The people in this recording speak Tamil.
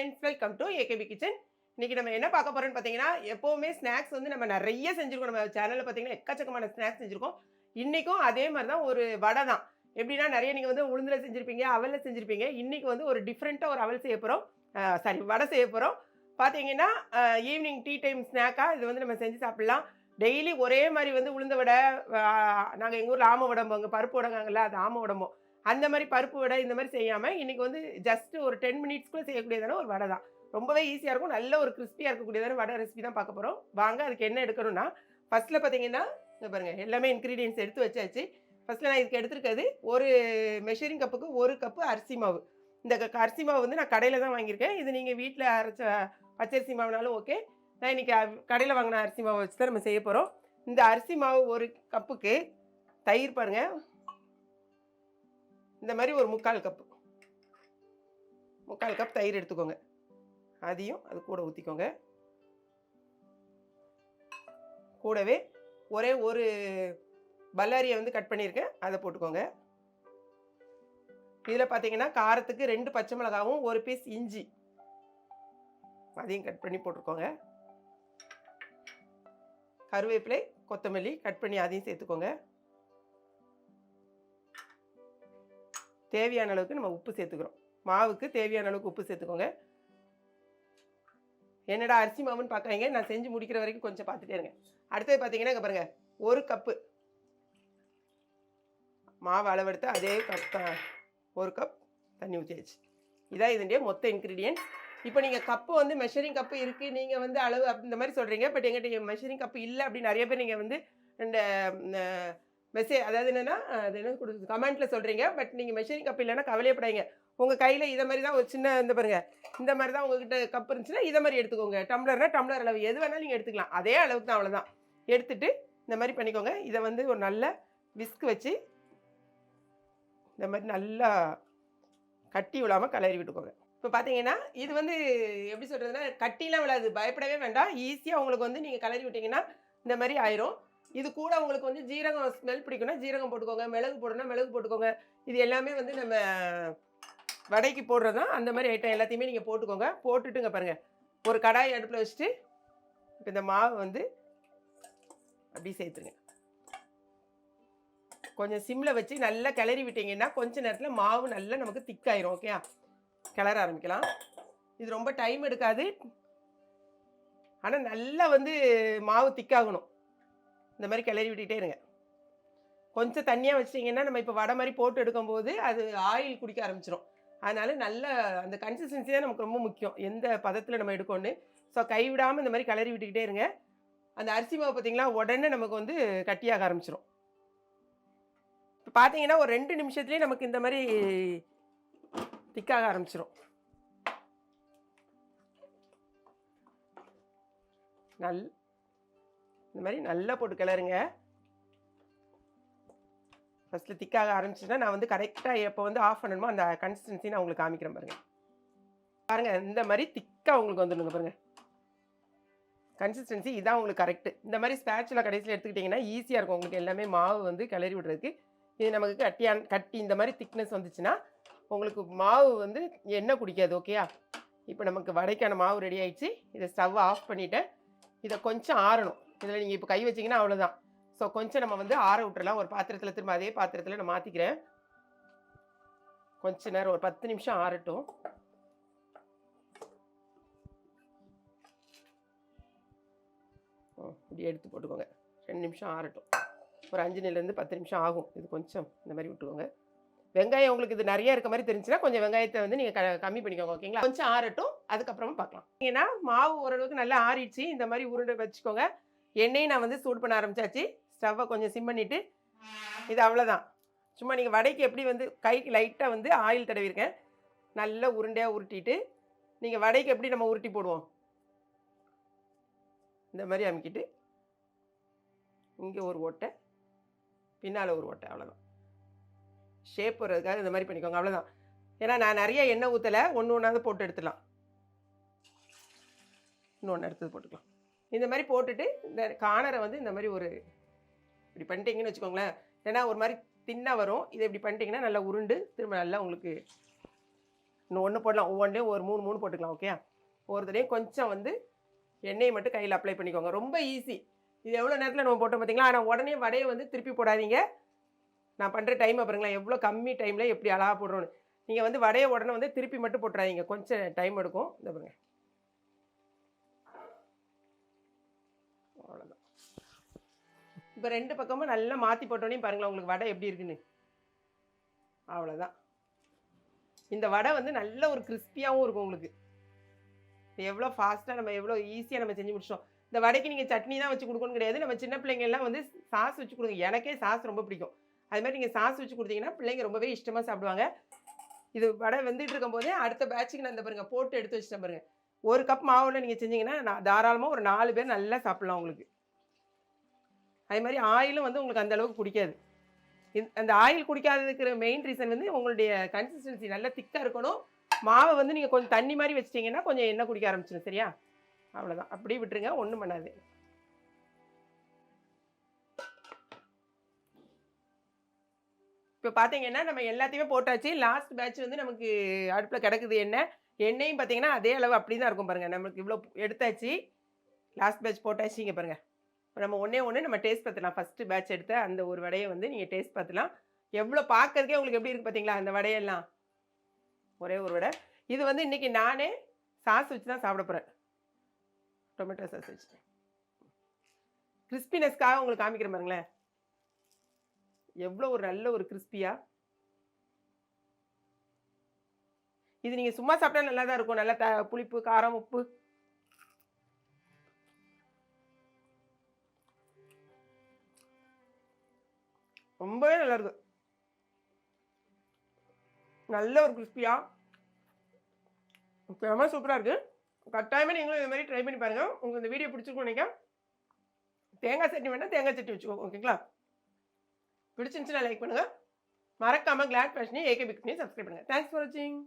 Friends welcome to AKP kitchen இன்னைக்கு நம்ம என்ன பார்க்க போகிறோம்னு பார்த்தீங்கன்னா எப்போவுமே ஸ்நாக்ஸ் வந்து நம்ம நிறைய செஞ்சுருக்கோம். நம்ம சேனலில் பார்த்தீங்கன்னா எக்கச்சக்கமான ஸ்நாக்ஸ் செஞ்சுருக்கோம். இன்றைக்கும் அதே மாதிரி தான் ஒரு வடை தான். எப்படின்னா நிறைய நீங்கள் வந்து உளுந்தில் செஞ்சுருப்பீங்க அவலில் செஞ்சுருப்பீங்க. இன்னைக்கு வந்து ஒரு டிஃப்ரெண்ட்டாக ஒரு அவல் செய்ய போகிறோம் சாரி வடை செய்ய போகிறோம் பார்த்தீங்கன்னா ஈவினிங் டீ டைம் ஸ்நாக்காக இது வந்து நம்ம செஞ்சு சாப்பிட்லாம். டெய்லி ஒரே மாதிரி வந்து உளுந்த வடை நாங்கள் எங்கள் ஊரில் ஆம உடம்போங்க பருப்பு உடங்காங்கல்ல அது ஆம உடம்போ அந்த மாதிரி பருப்பு வடை இந்த மாதிரி செய்யாமல் இன்றைக்கி வந்து ஜஸ்ட் ஒரு டென் மினிட்ஸ்க்குள்ளே செய்யக்கூடியதான ஒரு வடை தான். ரொம்பவே ஈஸியாக இருக்கும். நல்ல ஒரு கிறிஸ்பியாக இருக்கக்கூடியதான வடை ரெசிபி தான் பார்க்க போகிறோம் வாங்க அதுக்கு என்ன எடுக்கணும்னா ஃபஸ்ட்டில் பார்த்தீங்கன்னா இங்கே பாருங்கள் எல்லாமே இன்க்ரீடியன்ஸ் எடுத்து வச்சாச்சு. ஃபஸ்ட்டில் நான் இதுக்கு எடுத்துருக்கிறது ஒரு மெஷரிங் கப்புக்கு ஒரு கப்பு அரிசி மாவு. இந்த க- அரிசி மாவு வந்து நான் கடையில் தான் வாங்கியிருக்கேன். இது நீங்கள் வீட்டில் அரைச்ச பச்சரிசி மாவுனாலும் ஓகே நான் இன்றைக்கி கடையில் வாங்கின அரிசி மாவு வச்சு தான் நம்ம செய்ய போகிறோம் இந்த அரிசி மாவு ஒரு கப்புக்கு தயிர் பாருங்கள் இந்த மாதிரி ஒரு முக்கால் கப்பு முக்கால் கப் தயிர் எடுத்துக்கோங்க. அதையும் அது கூட ஊற்றிக்கோங்க கூடவே ஒரே ஒரு பல்லாரியை வந்து கட் பண்ணியிருக்கேன். அதை போட்டுக்கோங்க. இதில் பார்த்தீங்கன்னா காரத்துக்கு ரெண்டு பச்சை மிளகாவும் ஒரு பீஸ் இஞ்சி. அதையும் கட் பண்ணி போட்டுக்கோங்க. கருவேப்பிலை கொத்தமல்லி கட் பண்ணி அதையும் சேர்த்துக்கோங்க. தேவையான அளவுக்கு நம்ம உப்பு சேர்த்துக்கிறோம். மாவுக்கு தேவையான அளவுக்கு உப்பு சேர்த்துக்கோங்க. என்னடா அரிசி மாவுன்னு பார்க்குறீங்க நான் செஞ்சு முடிக்கிற வரைக்கும் கொஞ்சம் பார்த்துட்டே இருங்க. அடுத்தது பார்த்தீங்கன்னா இங்கே பாருங்கள் ஒரு கப்பு மாவு அளவெடுத்து அதே கப் ஒரு கப் தண்ணி ஊற்றியாச்சு இதான் இதனுடைய மொத்த இன்க்ரீடியன்ட் இப்போ நீங்கள் கப்பு வந்து மெஷரிங் கப்பு இருக்குது நீங்கள் வந்து அளவு இந்த மாதிரி சொல்கிறீங்க பட் எங்கிட்ட மெஷரிங் கப்பு இல்லை அப்படின்னு நிறைய பேர் நீங்கள் வந்து இந்த மெசேஜ் அதாவது என்னென்னா அது என்ன கொடுக்குது? கமெண்ட்டில் சொல்கிறீங்க பட் நீங்கள் மெஷரிங் கப் இல்லைன்னா கவலையப்படாதீங்க. உங்கள் கையில் இதை மாதிரி தான் ஒரு சின்ன இந்த பாருங்கள் இந்த மாதிரி தான் உங்ககிட்ட கப் இருந்துச்சுன்னா இதை மாதிரி எடுத்துக்கோங்க. டம்ளர்னா டம்ளர் அளவு. எது வேணாலும் நீங்கள் எடுத்துக்கலாம். அதே அளவுக்கு தான் அவ்வளோதான் எடுத்துட்டு இந்த மாதிரி பண்ணிக்கோங்க. இதை வந்து ஒரு நல்ல விஸ்க் வச்சு இந்த மாதிரி நல்லா கட்டி விழாமல் கலரி விட்டுக்கோங்க. இப்போ பார்த்தீங்கன்னா இது வந்து எப்படி சொல்கிறதுனா கட்டிலாம் விழாது. பயப்படவே வேண்டாம். ஈஸியாக உங்களுக்கு வந்து நீங்கள் கலரி விட்டிங்கன்னா இந்த மாதிரி ஆயிரும். இது கூட உங்களுக்கு வந்து ஜீரகம் ஸ்மெல் பிடிக்கும்னா ஜீரகம் போட்டுக்கோங்க மிளகு போடணும்னா மிளகு போட்டுக்கோங்க. இது எல்லாமே வந்து நம்ம வடைக்கு போடுறது தான். அந்த மாதிரி ஐட்டம் எல்லாத்தையுமே நீங்கள் போட்டுக்கோங்க. போட்டுட்டுங்க பாருங்கள் ஒரு கடாய் அடுப்பில் வச்சுட்டு இப்போ இந்த மாவு வந்து அப்படி சேர்த்துருங்க. கொஞ்சம் சிம்மில் வச்சு நல்லா கிளறி விட்டீங்கன்னா கொஞ்ச நேரத்தில் மாவு நல்லா நமக்கு திக்காயிரும் ஓகே கிளற ஆரம்பிக்கலாம். இது ரொம்ப டைம் எடுக்காது. ஆனால் நல்லா வந்து மாவு திக்காகணும் இந்த மாதிரி கிளறி விட்டுகிட்டே இருங்க. கொஞ்சம் தண்ணியாக வச்சிட்டிங்கன்னா நம்ம இப்போ வடை மாதிரி போட்டு எடுக்கும்போது அது ஆயில் குடிக்க ஆரம்பிச்சிடும் அதனால் நல்ல அந்த கன்சிஸ்டன்சி தான் நமக்கு ரொம்ப முக்கியம். எந்த பதத்தில் நம்ம எடுக்கணும்னு. ஸோ கைவிடாமல் இந்த மாதிரி கிளறி விட்டுக்கிட்டே இருங்க. அந்த அரிசி மாவு பார்த்திங்கன்னா உடனே நமக்கு வந்து கட்டியாக ஆரம்பிச்சிடும் இப்போ பார்த்தீங்கன்னா ஒரு ரெண்டு நிமிஷத்துலேயே நமக்கு இந்த மாதிரி திக்காக ஆரம்பிச்சிடும் நல் இந்த மாதிரி நல்லா போட்டு கிளறுங்க. ஃபஸ்ட்டில் திக்காக ஆரம்பிச்சுன்னா நான் வந்து கரெக்டாக எப்போ வந்து ஆஃப் பண்ணணுமோ அந்த கன்சிஸ்டன்சி நான் உங்களுக்கு காமிக்கிறேன் பாருங்கள் பாருங்கள் இந்த மாதிரி திக்காக உங்களுக்கு வந்துடுங்க பாருங்கள் கன்சிஸ்டன்சி இதான் உங்களுக்கு கரெக்டு இந்த மாதிரி ஸ்பேச்சில் கடைசியில் எடுத்துக்கிட்டிங்கன்னா ஈஸியாக இருக்கும். உங்களுக்கு எல்லாமே மாவு வந்து கிளறி விடுறதுக்கு. இது நமக்கு கட்டியான் கட்டி இந்த மாதிரி திக்னஸ் வந்துச்சுன்னா உங்களுக்கு மாவு வந்து எண்ணெய் குடிக்காது ஓகேயா இப்போ நமக்கு வடைக்கான மாவு ரெடி ஆயிடுச்சு. இதை ஸ்டவ் ஆஃப் பண்ணிவிட்டு இதை கொஞ்சம் ஆறணும். இதில் நீங்கள் இப்போ கை வச்சிங்கன்னா அவ்வளோதான் ஸோ கொஞ்சம் நம்ம வந்து ஆற விட்டுறலாம். ஒரு பாத்திரத்தில் திரும்ப அதே பாத்திரத்தில் நான் மாற்றிக்கிறேன் கொஞ்ச நேரம் ஒரு பத்து நிமிஷம் ஆறட்டும். ஓ, இப்படி எடுத்து போட்டுக்கோங்க. ரெண்டு நிமிஷம் ஆறட்டும். ஒரு அஞ்சு நிலேருந்து பத்து நிமிஷம் ஆகும். இது கொஞ்சம் இந்த மாதிரி விட்டுக்கோங்க. வெங்காயம் உங்களுக்கு இது நிறைய இருக்க மாதிரி தெரிஞ்சுன்னா கொஞ்சம் வெங்காயத்தை வந்து நீங்கள் க கம்மி பண்ணிக்கோங்க ஓகேங்களா கொஞ்சம் ஆறட்டும். அதுக்கப்புறமா பார்க்கலாம். ஏன்னா மாவு ஓரளவுக்கு நல்லா ஆறிடுச்சு. இந்த மாதிரி உருண்டை வச்சுக்கோங்க. எண்ணெயை நான் வந்து சூடு பண்ண ஆரம்பிச்சாச்சு. ஸ்டவ்வை கொஞ்சம் சிம் பண்ணிவிட்டு இது அவ்வளோதான் சும்மா நீங்கள் வடைக்கு எப்படி வந்து கைக்கு லைட்டாக வந்து ஆயில் தடவிருக்கேன். நல்லா உருண்டையாக உருட்டிட்டு நீங்கள் வடைக்கு எப்படி நம்ம உருட்டி போடுவோம்? இந்த மாதிரி அமுக்கிட்டு இங்கே ஒரு ஓட்டை பின்னால் ஒரு ஓட்டை அவ்வளோதான் ஷேப் வர்றதுக்காக இந்த மாதிரி பண்ணிக்கோங்க அவ்வளோதான் ஏன்னா நான் நிறைய எண்ணெய் ஊற்றலை ஒன்று ஒன்றாவது போட்டு எடுத்துடலாம். இன்னொன்று எடுத்தது போட்டுக்கலாம். இந்த மாதிரி போட்டுட்டு இந்த காணரை வந்து இந்த மாதிரி ஒரு இப்படி பண்ணிட்டீங்கன்னு வச்சுக்கோங்களேன். ஏன்னா ஒரு மாதிரி தின்னாக வரும். இதை இப்படி பண்ணிட்டீங்கன்னா நல்லா உருண்டு திரும்ப நல்லா உங்களுக்கு இன்னும் ஒன்று போடலாம். ஒவ்வொன்றையும் ஒரு மூணு மூணு போட்டுக்கலாம் ஓகே ஒரு தடையும் கொஞ்சம் வந்து எண்ணெயை மட்டும் கையில் அப்ளை பண்ணிக்கோங்க. ரொம்ப ஈஸி இது எவ்வளோ நேரத்தில் நம்ம போட்டோம் பார்த்தீங்களா ஆனால் உடனே வடையை வந்து திருப்பி போடாதீங்க. நான் பண்ணுற டைமை பாருங்களேன். எவ்வளோ கம்மி டைமில் எப்படி அழகாக போடுறோன்னு நீங்கள் வந்து வடையை உடனே வந்து திருப்பி மட்டும் போட்டுறாதீங்க. கொஞ்சம் டைம் எடுக்கும். இந்த பாருங்கள் இப்போ ரெண்டு பக்கமும் நல்லா மாற்றி போட்டோன்னே பாருங்களேன் உங்களுக்கு வடை எப்படி இருக்குன்னு. அவ்வளோதான் இந்த வடை வந்து நல்ல ஒரு கிறிஸ்பியாகவும் இருக்கும் உங்களுக்கு. எவ்வளோ ஃபாஸ்ட்டாக நம்ம எவ்வளோ ஈஸியாக நம்ம செஞ்சு முடிச்சோம் இந்த வடைக்கு நீங்கள் சட்னி தான் வச்சு கொடுக்கணும் கிடையாது. நம்ம சின்ன பிள்ளைங்கள்லாம் வந்து சாஸ் வச்சு கொடுங்க. எனக்கே சாஸ் ரொம்ப பிடிக்கும். அது மாதிரி நீங்கள் சாஸ் வச்சு கொடுத்தீங்கன்னா பிள்ளைங்க ரொம்பவே இஷ்டமாக சாப்பிடுவாங்க. இது வடை வெந்துட்டு இருக்கும்போதே அடுத்த பேட்சுக்கு நான் இந்த பாருங்க போட்டு எடுத்து வச்சுட்டேன் பாருங்க. ஒரு கப் மாவில் நீங்கள் செஞ்சீங்கன்னா நான் தாராளமாக ஒரு நாலு பேர் நல்லா சாப்பிட்லாம் உங்களுக்கு. அதே மாதிரி ஆயிலும் வந்து உங்களுக்கு அந்த அளவுக்கு குடிக்காது இந்த- அந்த ஆயில் குடிக்காததுக்கு மெயின் ரீசன் வந்து உங்களுடைய கன்சிஸ்டன்சி நல்லா திக்காக இருக்கணும். மாவை வந்து நீங்கள் கொஞ்சம் தண்ணி மாதிரி வச்சிட்டிங்கன்னா கொஞ்சம் எண்ணெய் குடிக்க ஆரம்பிச்சிடும் சரியா? அவ்வளோதான் அப்படியே விட்டுருங்க ஒன்றும் பண்ணாது. இப்போ பார்த்தீங்கன்னா நம்ம எல்லாத்தையுமே போட்டாச்சு. லாஸ்ட் பேட்ச் வந்து நமக்கு அடுப்பில் கிடக்குது எண்ணெய். எண்ணெயும் பார்த்தீங்கன்னா அதே அளவு அப்படி தான் இருக்கும் பாருங்கள் நம்மளுக்கு இவ்வளோ எடுத்தாச்சு. லாஸ்ட் பேட்ச் போட்டாச்சு இங்கே பாருங்கள் நம்ம ஒன்றே ஒன்று நம்ம டேஸ்ட் பார்த்துலாம் ஃபஸ்ட்டு பேட்ச் எடுத்த அந்த ஒரு வடையை வந்து நீங்கள் டேஸ்ட் பார்த்துலாம் எவ்வளோ பார்க்கறதுக்கே உங்களுக்கு எப்படி இருக்குது பார்த்தீங்களா அந்த வடையெல்லாம்? ஒரே ஒரு வடை. இது வந்து இன்றைக்கி நானே சாஸ் வச்சு தான் சாப்பிட போகிறேன் டொமேட்டோ சாஸ் வச்சு. கிறிஸ்பினஸ்க்காக உங்களுக்கு காமிக்கிறேன் பாருங்களேன். எவ்வளோ ஒரு நல்ல ஒரு கிறிஸ்பியாக இது நீங்கள் சும்மா சாப்பிட்டா நல்லா தான் இருக்கும். நல்லா த புளிப்பு காரம் உப்பு. ரொம்பவே நல்லா இருக்கு நல்ல ஒரு கிறிஸ்பியாக ரொம்ப சூப்பராக இருக்குது கட்டாயமாக நீங்களும் இந்த மாதிரி ட்ரை பண்ணி பாருங்கள் உங்களுக்கு இந்த வீடியோ பிடிச்சிருக்கும் நினைக்கிறேன். தேங்காய் சட்னி வேணால் தேங்காய் சட்னி வச்சுக்கோங்க ஓகேங்களா பிடிச்சிருந்துச்சுன்னா லைக் பண்ணுங்கள் மறக்காமல் கிளாட் ஃபேஷனி ஏகே பிக்னையும் சப்ஸ்கிரைப் பண்ணுங்கள் தேங்க்ஸ் ஃபார் வாட்சிங்